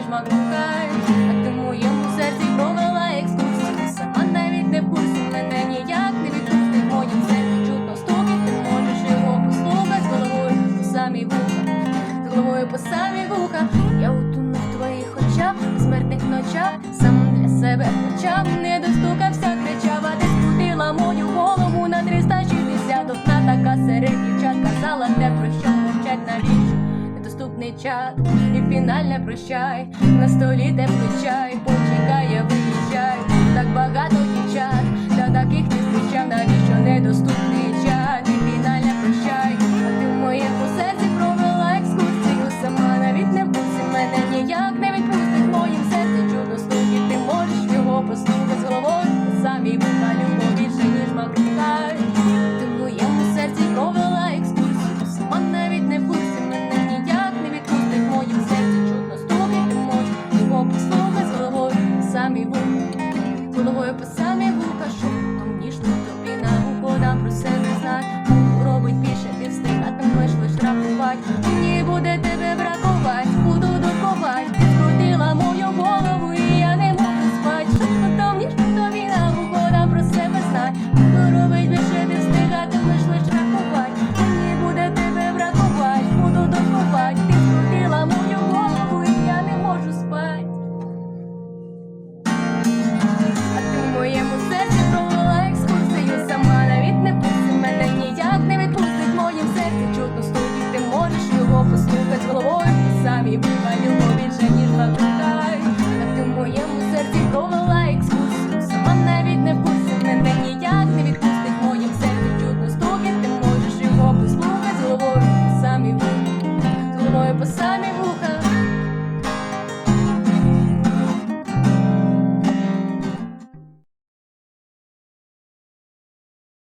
mesma lugar. Останній чат і фінальне прощай. На столі теплий чай, почекай, я багато головою писати.